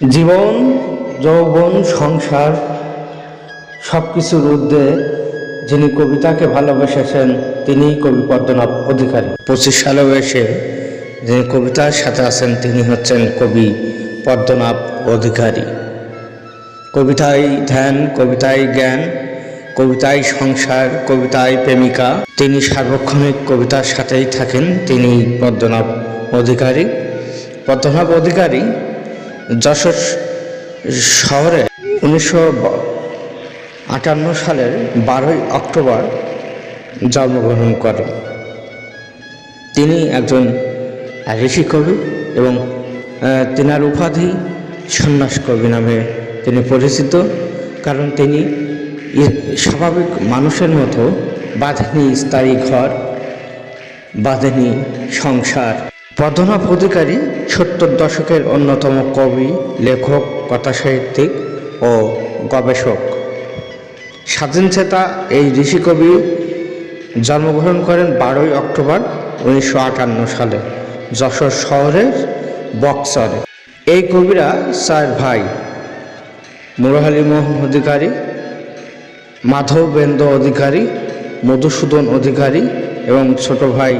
জীবন, যৌবন, সংসার সব কিছুর ঊর্ধ্বে যিনি কবিতাকে ভালোবেসেছেন, তিনিই কবি পদ্মনাভ অধিকারী। পঁচিশ সালেও বয়সে যিনি কবিতার সাথে আছেন, তিনি হচ্ছেন কবি পদ্মনাভ অধিকারী। কবিতায় ধ্যান, কবিতায় জ্ঞান, কবিতায় সংসার, কবিতায় প্রেমিকা, তিনি সার্বক্ষণিক কবিতার সাথেই থাকেন তিনি পদ্মনাভ অধিকারী। পদ্মনাভ অধিকারী যশোর শহরে উনিশশো আটান্ন সালের বারোই অক্টোবর জন্মগ্রহণ করেন। তিনি একজন ঋষি কবি এবং তেনার উপাধি সন্ন্যাস কবি নামে তিনি পরিচিত, কারণ তিনি স্বাভাবিক মানুষের মতো বাঁধেনি স্থায়ী ঘর, বাঁধেনি সংসার। পদ্মনাভ অধিকারী সত্তর দশকের অন্যতম কবি, লেখক, কথাসাহিত্যিক ও গবেষক। স্বাধীনচেতা এই ঋষিকবি জন্মগ্রহণ করেন বারোই অক্টোবর উনিশশো আটান্ন সালে, যশোর শহরের বক্সরে। এই কবিরা চার ভাই মুরহালি মোহন অধিকারী মাধবেন্দ্র অধিকারী, মধুসূদন অধিকারী এবং ছোট ভাই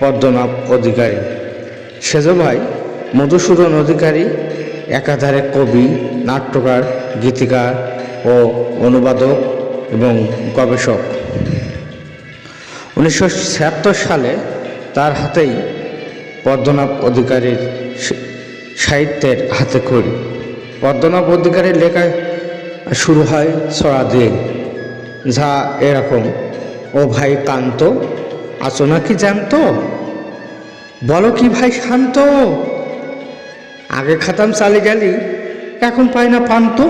পদ্মনাভ অধিকারী। সেজ ভাই মধুসূদন অধিকারী, একাধারে কবি, নাট্যকার, গীতিকার ও অনুবাদক এবং গবেষক। উনিশশো ছিয়াত্তর সালে তার হাতেই পদ্মনাভ অধিকারীর সাহিত্যের হাতে খড়ি। পদ্মনাভ অধিকারীর লেখা শুরু হয় ছড়া দিয়ে, যা এরকম, ও ভাই, কান্ত আচনা কি জানতো? বলো কি ভাই শান্ত? আগে খাতাম চালে গেলি, এখন পাই না পান্ত।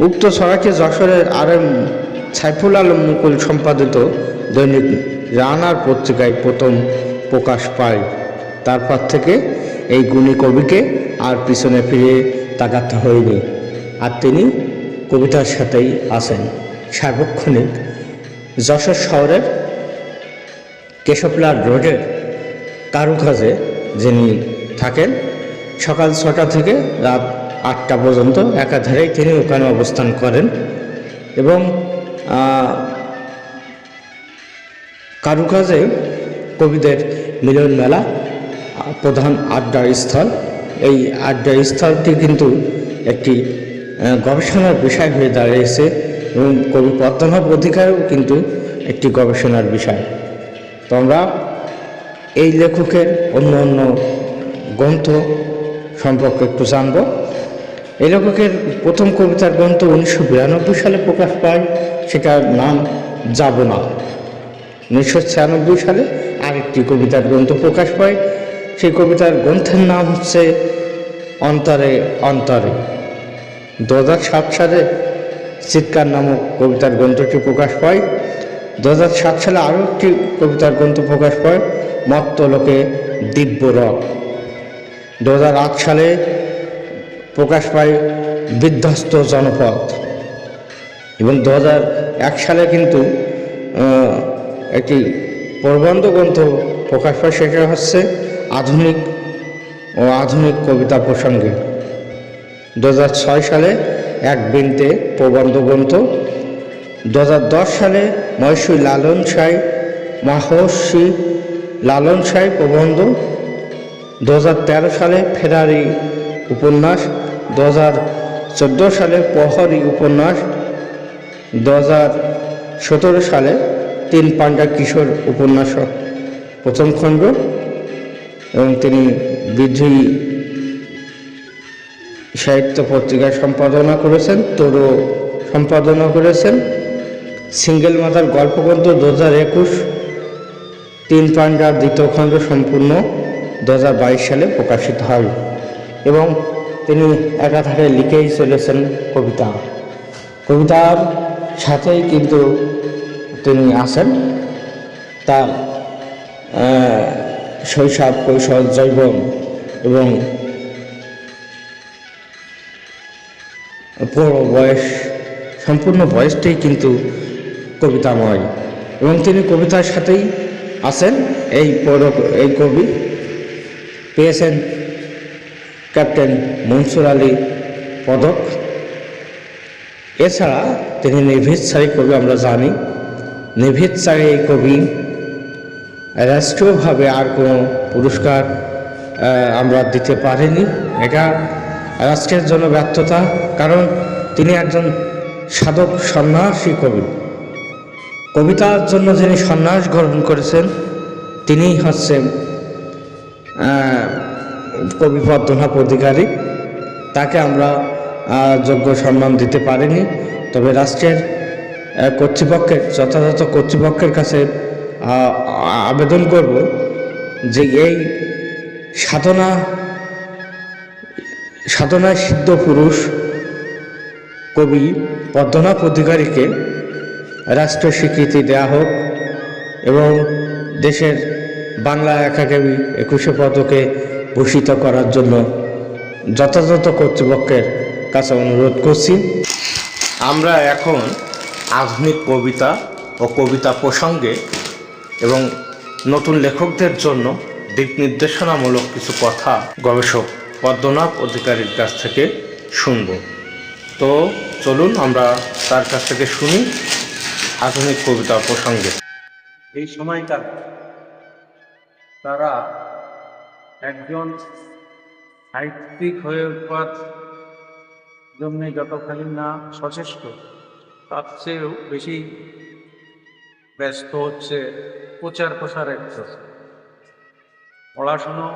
উক্ত ছড়াকে যশোরের আর এম সাইফুল আলম মুকুল সম্পাদিত দৈনিক রানার পত্রিকায় প্রথম প্রকাশ পায়। তারপর থেকে এই গুণী কবিকে আর পিছনে ফিরে তাকাতে হয়নি। আর তিনি কবিতার সাথেই আছেন। সার্বক্ষণিক যশোর শহরের কেশবলাল রোডের কারুকাজে যিনি থাকেন, সকাল ছটা থেকে রাত আটটা পর্যন্ত একাধারেই তিনি ওখানে অবস্থান করেন এবং কারুকাজে কবিদের মিলন মেলা, প্রধান আড্ডার স্থল। এই আড্ডার স্থলটি কিন্তু একটি গবেষণার বিষয় হয়ে দাঁড়িয়েছে এবং কবি পদ্মনাভ অধিকারও কিন্তু একটি গবেষণার বিষয়। তো আমরা এই লেখকের অন্য অন্য গ্রন্থ সম্পর্কে একটু জানব। এই লেখকের প্রথম কবিতার গ্রন্থ উনিশশো বিরানব্বই সালে প্রকাশ পায়, সেটার নাম যাব না উনিশশো ছিয়ানব্বই সালে আরেকটি কবিতার গ্রন্থ প্রকাশ পায়, সেই কবিতার গ্রন্থের নাম হচ্ছে অন্তরে অন্তরে। দু হাজার সাত সালে চিৎকার নামক কবিতার গ্রন্থটি প্রকাশ পায় দু সাত সালে আরও একটি কবিতার গ্রন্থ প্রকাশ পায়, মত্ত লোকে দিব্য রক দু হাজার আট সালে প্রকাশ পায় বিধ্বস্ত জনপদ। এবং দু হাজার এক সালে কিন্তু একটি প্রবন্ধ গ্রন্থ প্রকাশ পায়, সেটা হচ্ছে আধুনিক ও আধুনিক কবিতা প্রসঙ্গে। দু সালে এক বিনতে প্রবন্ধ গ্রন্থ। দু হাজার দশ সালে মহর্ষি লালন সাই, মহর্ষি লালন সাই প্রবন্ধ, দু হাজার তেরো সালে ফেরারি উপন্যাস, দু হাজার চোদ্দ সালে প্রহরী উপন্যাস, দু হাজার সতেরো সালে তিন পাণ্ডা কিশোর উপন্যাস প্রথম খণ্ড এবং তিনি বিদ্রোহী সাহিত্য পত্রিকা সম্পাদনা করেছেন, তোরও সম্পাদনা করেছেন। সিঙ্গেল মাতার গল্পগ্রন্থ দু হাজার একুশ, তিন পাণ্ডার দ্বিতীয় খণ্ড সম্পূর্ণ দু হাজার বাইশ সালে প্রকাশিত হয় এবং তিনি একাধারে লিখেই চলেছেন কবিতা। কবিতার সাথেই কিন্তু তিনি আসেন তার শৈশব, কৈশোর জৈবন এবং পুরো বয়স, সম্পূর্ণ বয়সটাই কিন্তু কবিতাময়। এবং তিনি কবিতার সাথেই আছেন। এই পৌর এই কবি পেয়েছেন ক্যাপ্টেন মনসুর আলী পদক। এছাড়া তিনি নির্ভীতসারী কবি, আমরা জানি। নির্ভীতসারী এই কবি রাষ্ট্রীয়ভাবে আর কোনো পুরস্কার আমরা দিতে পারিনি। এটা রাষ্ট্রের জন্য ব্যর্থতা। কারণ তিনি একজন সাধক, সন্ন্যাসী কবি। কবিতার জন্য যিনি সন্ন্যাস গ্রহণ করেছেন তিনিই হচ্ছেন কবি পদ্মনাথ অধিকারী। তাকে আমরা যোগ্য সম্মান দিতে পারিনি। তবে রাষ্ট্রের কর্তৃপক্ষের, যথাযথ কর্তৃপক্ষের কাছে আবেদন করব যে এই সাধনা, সাধনায় সিদ্ধ পুরুষ কবি পদ্মনাথ অধিকারীকে রাষ্ট্র স্বীকৃতি দেওয়া হোক এবং দেশের বাংলা একাডেমি একুশে পদকে ভূষিত করার জন্য যথাযথ কর্তৃপক্ষের কাছে অনুরোধ করছি। আমরা এখন আধুনিক কবিতা ও কবিতা প্রসঙ্গে এবং নতুন লেখকদের জন্য দিক নির্দেশনামূলক কিছু কথা গবেষক পদ্মনাথ অধিকারীর কাছ থেকে শুনব। তো চলুন আমরা তার কাছ থেকে শুনি আধুনিক কবিতা প্রসঙ্গে এই সময়কাল তারা একজন সাহিত্যিক হয়ে উঠবার জন্য যতখানি না সচেষ্ট, তার চেয়েও বেশি ব্যস্ত হচ্ছে প্রচার প্রসারের। পড়াশুনো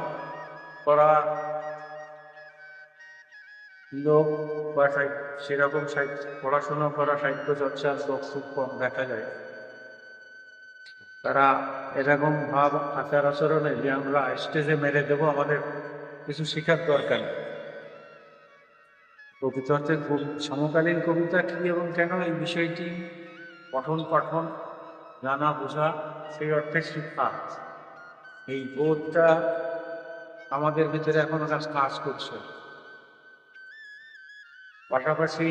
করা লোক বা সেরকম সাহিত্য পড়াশুনো করা, সাহিত্য চর্চার লোক খুব কম দেখা যায়। তারা এরকম ভাব, আচার আচরণে যে আমরা স্টেজে মেরে দেবো, আমাদের কিছু শেখার দরকার নেই। প্রকৃত অর্থে কবি- সমকালীন কবিতা কি এবং কেন এই বিষয়টি পঠন পাঠন, জানা, বোঝা, সেই অর্থে শিক্ষা। এই বোধটা আমাদের ভিতরে এখনও কাজ করছে। পাশাপাশি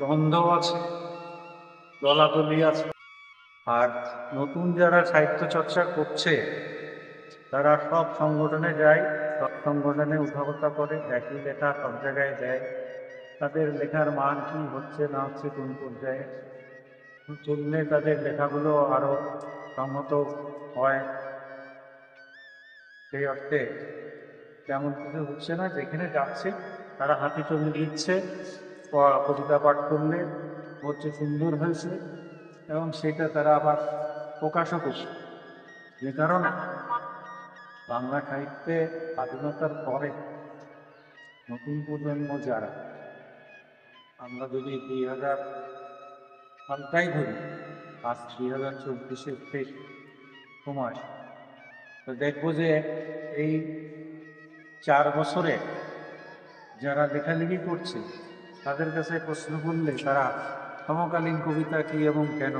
দ্বন্দ্ব আছে দলাদলি আছে। আর নতুন যারা সাহিত্য চর্চা করছে, তারা সব সংগঠনে যায়, সব সংগঠনে উঠাবতা করে, একই লেখা সব জায়গায় দেয়। তাদের লেখার মান কি হচ্ছে না হচ্ছে কোন পর্যায়ে? চললে তাদের লেখাগুলো আরও সম্মত হয়। সেই অর্থে তেমন কিছু হচ্ছে না, যেখানে যাচ্ছে তারা হাতে ছবি দিচ্ছে কবিতা পাঠ করলে হচ্ছে সুন্দর হয়েছে, এবং সেটা তারা আবার প্রকাশও করছে। যে কারণে বাংলা সাহিত্যে স্বাধীনতার পরে নতুন প্রজন্ম যারা, আমরা যদি দুই হাজার সালটাই ধরি, আজ দুই হাজার চব্বিশের শেষ সময় তো দেখব যে এই চার বছরে যারা লেখালেখি করছে, তাদের কাছে প্রশ্ন করলে তারা সমকালীন কবিতা কি এবং কেন?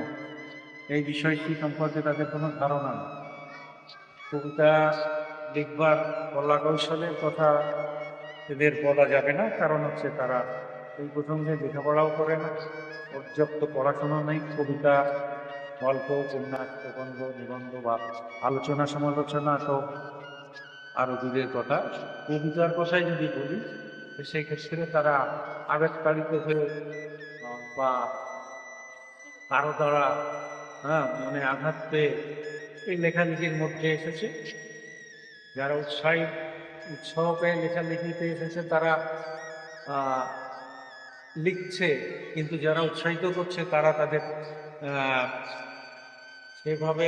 এই বিষয়টি সম্পর্কে তাদের কোনো ধারণা নেই। কবিতা লিখবার কলা কৌশলের কথা এদের বলা যাবে না, কারণ হচ্ছে তারা এই প্রসঙ্গে লেখাপড়াও করে না, পর্যাপ্ত পড়াশোনা নেই, কবিতা, গল্প, উপন্যাস, প্রবন্ধ, নিবন্ধ বা আলোচনা সমালোচনা তো আরও দূরের কথা। কবিতার কথাই যদি বলি সেই ক্ষেত্রে তারা আবেগতাড়িত হয়ে বা কারও দ্বারা হ্যাঁ মনে আঘাত পেয়ে এই লেখালেখির মধ্যে এসেছে। যারা উৎসাহী উৎসাহ পেয়ে লেখালেখিতে এসেছে, তারা লিখছে, কিন্তু যারা উৎসাহিত করছে, তারা তাদের সেভাবে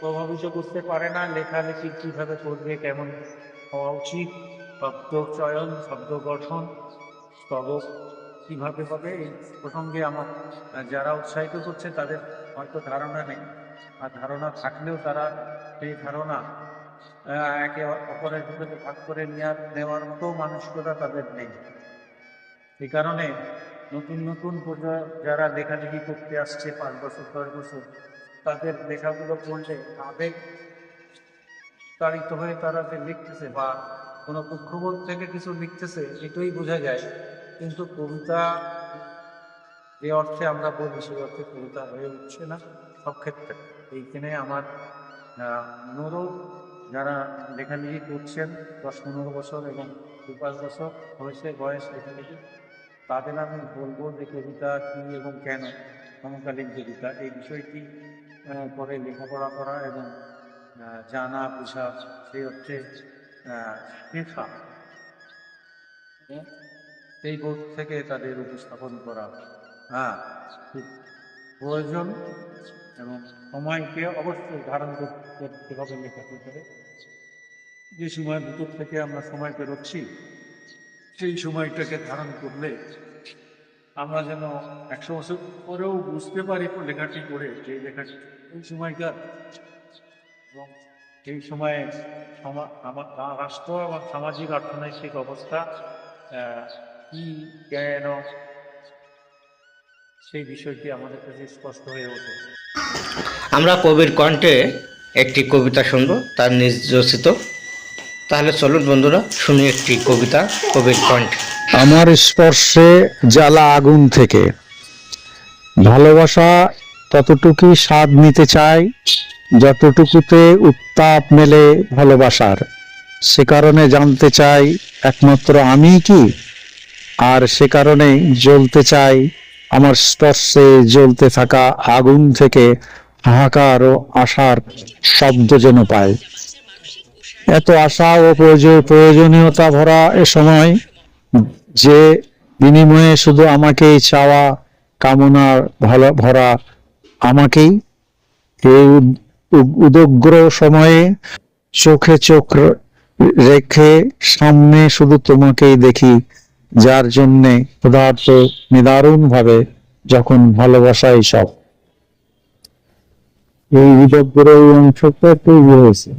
প্রভাবিত করতে পারে না। লেখালেখি কীভাবে করবে, কেমন হওয়া উচিত? শব্দ চয়ন শব্দ গঠন স্তবক কীভাবে হবে? এই প্রসঙ্গে আমার, যারা উৎসাহিত করছে তাদের হয়তো ধারণা নেই। আর ধারণা থাকলেও তারা সেই ধারণা একে অপরের ভিতরে ভাগ করে নেওয়ার নেওয়ার মতো মানসিকতা তাদের নেই। এই কারণে নতুন নতুন প্রজন্ম যারা লেখালেখি করতে আসছে পাঁচ বছর, দশ বছর, তাদের লেখাগুলো পড়লে আবেগ তাড়িত হয়ে তারা যে লিখতেছে বা কোনো পক্ষবোধ থেকে কিছু লিখতেছে, এটাই বোঝা যায়। কিন্তু কবিতা যে অর্থে আমরা বলি, সেই অর্থে কবিতা হয়ে উঠছে না সব ক্ষেত্রে। এইখানে আমার অনুরোধ, যারা লেখালেখি করছেন, দশ পনেরো বছর এবং দু পাঁচ বছর হয়েছে বয়স লেখালেখি, তাদের আমি বলব যে কবিতা কী এবং কেন, সমকালীন কবিতা, এই বিষয়টি পরে লেখাপড়া করা এবং জানা, বোঝা, সেই হচ্ছে শেখা হ্যাঁ? এই বোধ থেকে তাদের উপস্থাপন করা হ্যাঁ খুব প্রয়োজন এবং সময়কে অবশ্যই ধারণ করতে হবে লেখার করে যে সময় ভিতর থেকে আমরা সময় পেরোচ্ছি সেই সময়টাকে ধারণ করলে আমরা যেন একশো বছর পরেও বুঝতে পারি লেখাটি করে যে লেখাটি এই সময়কার এবং এই সময়ে সমা- রাষ্ট্র এবং সামাজিক অর্থনৈতিক অবস্থা কি কেন সেই বিষয়টি আমাদের কাছে স্পষ্ট হয়ে ওঠে। আমরা কবির কণ্ঠে একটি কবিতা শুনব তার নিজ রচিত। তাহলে চলুন বন্ধুরা শুনি একটি কবিতা কবির কণ্ঠে। আমার স্পর্শে জ্বালা আগুন থেকে। ভালোবাসা ততটুকুই স্বাদ নিতে চাই যতটুকুতে উত্তাপ মেলে ভালোবাসার। সে কারণে জানতে চাই একমাত্র আমি কি? আর সে কারণে জ্বলতে চাই আমার স্পর্শে জ্বলতে থাকা আগুন থেকে হাহাকার ও আশার শব্দ যেন পায়। এত আশা ও প্রয়োজ- প্রয়োজনীয়তা ভরা এ সময় যে বিনিময়ে শুধু আমাকেই চাওয়া কামনার ভালো ভরা আমাকেই? উদগ্র সময়ে চোখে চোখ রেখে সামনে শুধু তোমাকেই দেখি, যার জন্যে পদার্থ নিদারুণ ভাবে যখন ভালোবাসাই সব এই উদগ্র অংশটা ইয়ে হয়েছে?